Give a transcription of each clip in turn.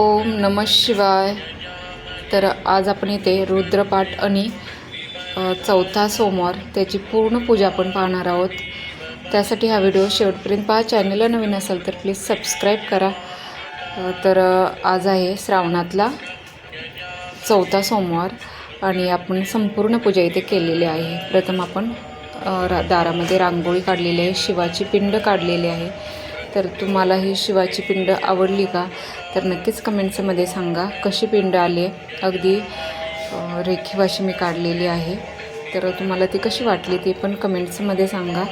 ओम नम शिवाय. तर आज आपण इथे रुद्रपाठ आणि चौथा सोमवार त्याची पूर्ण पूजा आपण पाहणार आहोत. त्यासाठी हा व्हिडिओ शेवटपर्यंत पहा. चॅनलला नवीन असाल तर प्लीज सबस्क्राईब करा. तर आज आहे श्रावणातला चौथा सोमवार आणि आपण संपूर्ण पूजा इथे केलेली आहे. प्रथम आपण रा दारामध्ये रांगोळी काढलेली आहे. शिवाची पिंड काढलेली आहे. तर तुम्हाला ही शिवाची पिंड आवडली का? तर नक्कीच कमेंट्समध्ये सांगा कशी पिंड आली? अगदी रेखीवाशी मी काढलेली आहे. तर तुम्हाला ती कशी वाटली ते पण कमेंट्समध्ये सांगा.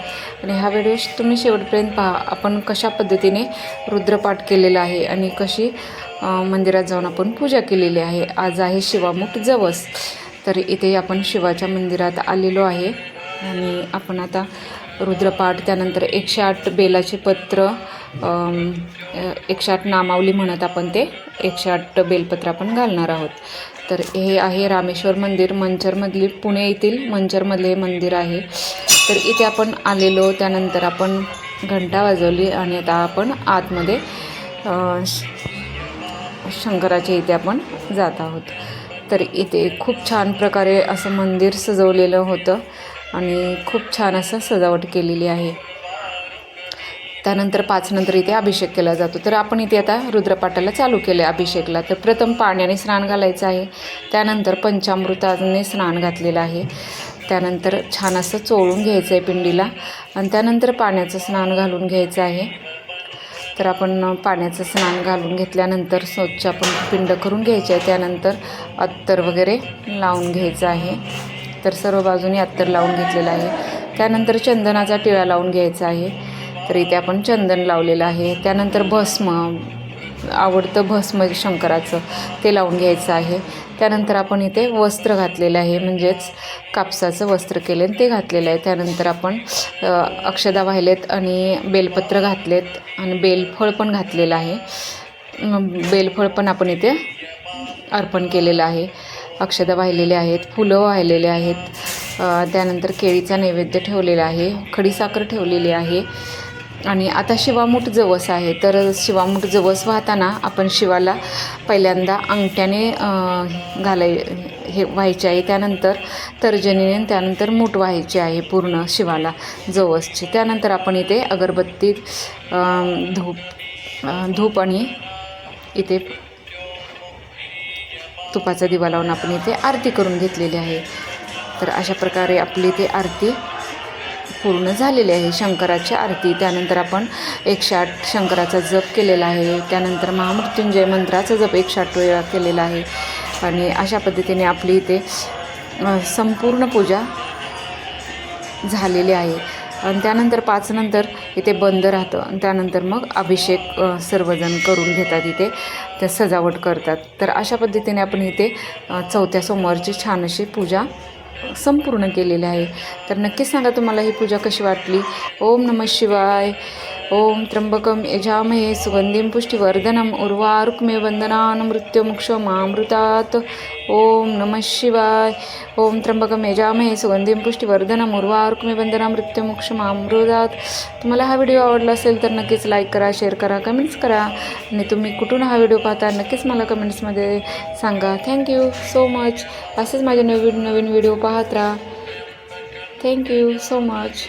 आणि हा व्हिडिओ तुम्ही शेवटपर्यंत पहा आपण कशा पद्धतीने रुद्रपाठ केलेला आहे आणि कशी मंदिरात जाऊन आपण पूजा केलेली आहे. आज आहे शिवामुख जवस. तर इथे आपण शिवाच्या मंदिरात आलेलो आहे. आणि आपण आता रुद्रपाठ त्यानंतर एकशे आठ बेलाचे पत्र एकशे आठ नामावली म्हणत आपण ते एकशे आठ बेलपत्र आपण घालणार आहोत. तर हे आहे रामेश्वर मंदिर मंचरमधली पुणे येथील मंचरमधले हे मंदिर आहे. तर इथे आपण आलेलो त्यानंतर आपण घंटा वाजवली आणि आता आपण आतमध्ये शंकराच्या इथे आपण जात आहोत. तर इथे खूप छान प्रकारे असं मंदिर सजवलेलं होतं. आणि खूप छान असं सजावट केलेली आहे. त्यानंतर पाचनंतर इथे अभिषेक केला जातो. तर आपण इथे आता रुद्रपाठाला चालू केलं आहे अभिषेकला. तर प्रथम पाण्याने स्नान घालायचं आहे. त्यानंतर पंचामृताने स्नान घातलेलं आहे. त्यानंतर छान असं चोळून घ्यायचं आहे पिंडीला. आणि त्यानंतर पाण्याचं स्नान घालून घ्यायचं आहे. तर आपण पाण्याचं स्नान घालून घेतल्यानंतर स्वच्छ आपण पिंड करून घ्यायचं आहे. त्यानंतर अत्तर वगैरे लावून घ्यायचं आहे. तर सर्व बाजूनी अत्तर लावून घेतलेलं आहे. त्यानंतर चंदनाचा टिळा लावून घ्यायचा आहे. तर इथे आपण चंदन लावलेलं आहे. त्यानंतर भस्म आवडतं भस्म शंकराचं ते लावून घ्यायचं आहे. त्यानंतर आपण इथे वस्त्र घातलेलं आहे म्हणजेच कापसाचं वस्त्र केले ते घातलेलं आहे. त्यानंतर आपण अक्षदा वाहिलेत आणि बेलपत्र घातलेत आणि बेलफळ पण घातलेलं आहे. बेलफळ पण आपण इथे अर्पण केलेलं आहे. अक्षदा वाहिलेले आहेत फुलं वाहिलेले आहेत. त्यानंतर केळीचा नैवेद्य ठेवलेला आहे खडीसाखर ठेवलेली आहे. आणि आता शिवामूठ जवस आहे. तर शिवामूठ जवस वाहताना आपण शिवाला पहिल्यांदा अंगठ्याने घालाय हे व्हायचे आहे. त्यानंतर तर्जनीने त्यानंतर मूठ व्हायचे आहे पूर्ण शिवाला जवसची. त्यानंतर आपण इथे अगरबत्ती धूप धूप आणि इथे तुपाचा दिवा लावून आपण इथे आरती करून घेतलेली आहे. तर अशा प्रकारे आपली ते आरती पूर्ण झालेली आहे. शंकराची आरती त्यानंतर आपण एकशे आठ शंकराचा जप केलेला आहे. त्यानंतर महामृत्युंजय मंत्राचा जप एकशे आठ वेळा केलेला आहे. आणि अशा पद्धतीने आपली इथे संपूर्ण पूजा झालेली आहे. आणि त्यानंतर पाचनंतर इथे बंद राहतं. आणि त्यानंतर मग अभिषेक सर्वजण करून घेतात इथे. त्या सजावट करतात. तर अशा पद्धतीने आपण इथे चौथ्या सोमवारची छान अशी पूजा संपूर्ण केलेली आहे. तर नक्कीच सांगा तुम्हाला ही पूजा कशी वाटली? ओम नमः शिवाय. ओम त्र्यंबकम यजामहे सुगंधिं पुष्टिवर्धनम उर्वारुक्मे वंदनान मृत्युमुक्षमामृतात। ओम नम शिवाय। ओम त्र्यंबकम यजामहे सुगंधिं पुष्टिवर्धनम उर्वारुक्मे वंदना मृत्युमुक्षमामृतात। तुम्हाला हा व्हिडिओ आवडला असेल तर नक्कीच लाईक करा शेअर करा कमेंट्स करा. आणि तुम्ही कुठून हा व्हिडिओ पाहता नक्कीच मला कमेंट्समध्ये सांगा. थँक्यू सो मच असेच माझे नवीन नवीन व्हिडिओ पाहत राहा. Thank you so much